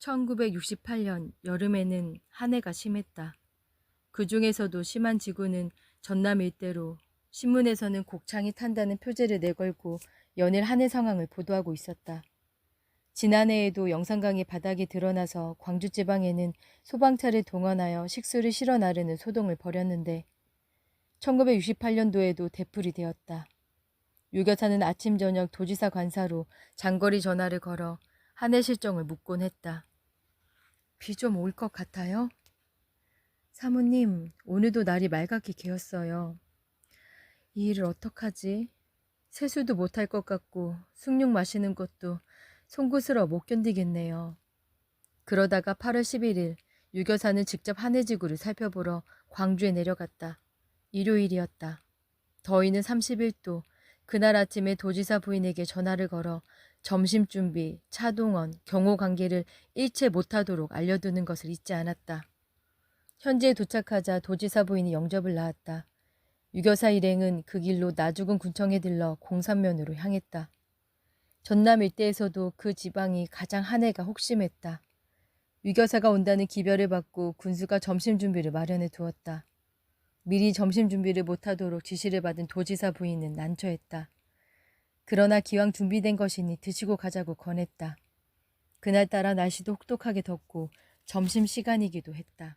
1968년 여름에는 한 해가 심했다. 그 중에서도 심한 지구는 전남 일대로 신문에서는 곡창이 탄다는 표제를 내걸고 연일 한해 상황을 보도하고 있었다. 지난해에도 영산강이 바닥이 드러나서 광주 지방에는 소방차를 동원하여 식수를 실어 나르는 소동을 벌였는데 1968년도에도 대풀이 되었다. 유교사는 아침 저녁 도지사 관사로 장거리 전화를 걸어 한해 실정을 묻곤 했다. 비 좀 올 것 같아요? 사모님, 오늘도 날이 맑게 개었어요. 이 일을 어떡하지? 세수도 못할 것 같고 숭늉 마시는 것도 송구스러 못 견디겠네요. 그러다가 8월 11일 유교사는 직접 한해지구를 살펴보러 광주에 내려갔다. 일요일이었다. 더위는 31도. 그날 아침에 도지사 부인에게 전화를 걸어 점심 준비, 차동원, 경호 관계를 일체 못하도록 알려두는 것을 잊지 않았다. 현지에 도착하자 도지사 부인이 영접을 낳았다. 유교사 일행은 그 길로 나주군 군청에 들러 공산면으로 향했다. 전남 일대에서도 그 지방이 가장 한 해가 혹심했다. 유교사가 온다는 기별을 받고 군수가 점심 준비를 마련해 두었다. 미리 점심 준비를 못하도록 지시를 받은 도지사 부인은 난처했다. 그러나 기왕 준비된 것이니 드시고 가자고 권했다. 그날따라 날씨도 혹독하게 덥고 점심 시간이기도 했다.